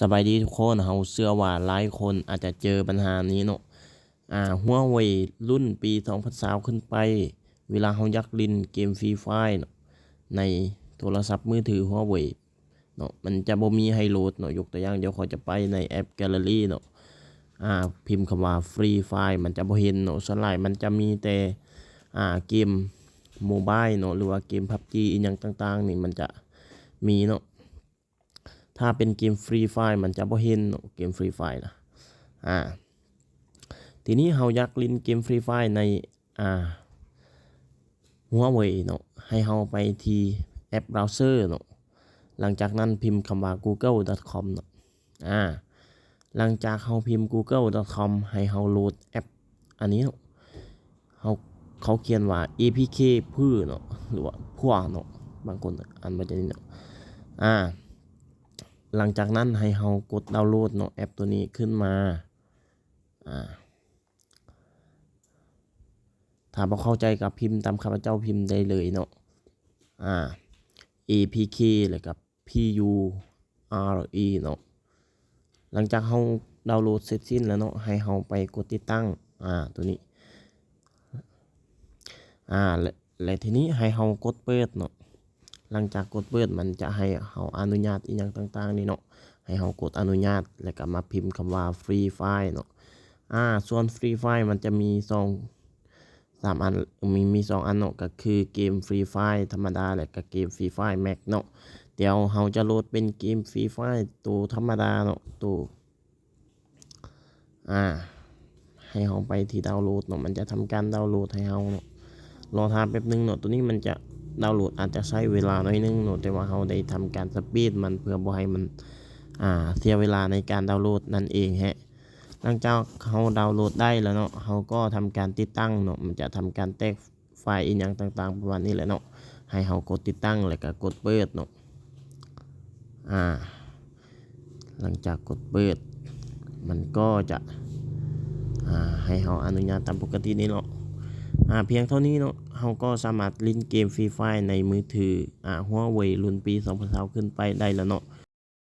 สบายดีทุกคนเฮาเชื่อว่าหลายคนอาจจะเจอปัญหานี้เนาะ อ่า Huawei รุ่นปี2020ขึ้นไป เวลาเฮายากล่นเกม Free Fire เนาะในโทรศัพท์มือถือ Huawei เนาะ มันจะบ่มีให้โหลดเนาะ ยกตัวอย่างเดี๋ยวขอจะไปในแอป Gallery เนาะ อ่า พิมพ์คำว่า Free Fire มันจะบ่เห็นเนาะส่วนหลายมันจะมีแต่ อ่า เกมโมบายเนาะ หรือว่าเกม PUBG อีหยังต่างๆ นี่มันจะมีเนาะ ถ้าเป็นเกมฟรีไฟมันจะบ่เห็นเกมฟรีไฟนะอ่าทีนี้เฮาอยากล่นเกมฟรีไฟในอ่า Huawei เนาะให้เฮาไปที่แอปเบราว์เซอร์เนาะหลังจากนั้นพิมพ์คำว่า google.com เนาะอ่าหลังจากเฮาพิมพ์ google.com ให้เฮาโหลดแอป อันนี้เนาะเฮาเขาเขียนว่า apk พื้อเนาะหรือว่าพัวเนาะบางคนอ่านบ่จะนี่เนาะอ่า หลังจากนั้นให้เฮากดดาวน์โหลดเนาะแอปตัวนี้ขึ้นมาอ่าถ้าบ่เข้าใจก็พิมพ์ตามข้าพเจ้าพิมพ์ได้เลยเนาะอ่า APK แล้วก็ PURE เนาะหลังจากเฮาดาวน์โหลดเสร็จสิ้นแล้วเนาะให้เฮาไปกดติดตั้งอ่าตัวนี้อ่าและและทีนี้ให้เฮากดเปิดเนาะ หลังจากกดเปิดมันจะให้เฮาอนุญาตอีหยังต่าง ๆ นี่เนาะให้เฮากดอนุญาตแล้วก็มาพิมพ์คำว่า Free Fire เนาะอ่าส่วน Free Fire มันจะมีสองสามอันมีมีสองอันเนาะก็คือเกม Free Fire ธรรมดาและก็เกม Free Fire Max เนาะเดี๋ยวเฮาจะโหลดเป็นเกม Free Fire ตัวธรรมดาเนาะตัวอ่าให้เฮาไปที่ดาวน์โหลดเนาะมันจะทำการดาวน์โหลดให้เฮาเนาะรอทาแป๊บนึงเนาะตัวนี้มันจะ ดาวน์โหลดอาจจะใช้เวลาน่อยนึงเนาะแต่ว่าเฮาได้ทำการสปีดมันเพื่อบ่ให้มันอ่าเสียเวลาในการดาวน์โหลดนั่นเองแฮะหลังจากเฮาดาวน์โหลดได้แล้วเนาะเฮาก็ทำการติดตั้งเนาะมันจะทำการแตกไฟล์อีหยังต่างๆประมาณนี้แหละเนาะให้เฮากดติดตั้งแล้วก็กดเปิดเนาะอ่า หลังจากกดเปิด มันก็จะอ่าให้เฮาอนุญาตตามปกตินี่เนาะ เพียงเท่านี้เนาะเราก็สามารถเล่นเกมฟรีไฟในมือถืออ่าหัวเว่ยรุ่นปี 2020ขึ้นไปได้แล้วเนาะ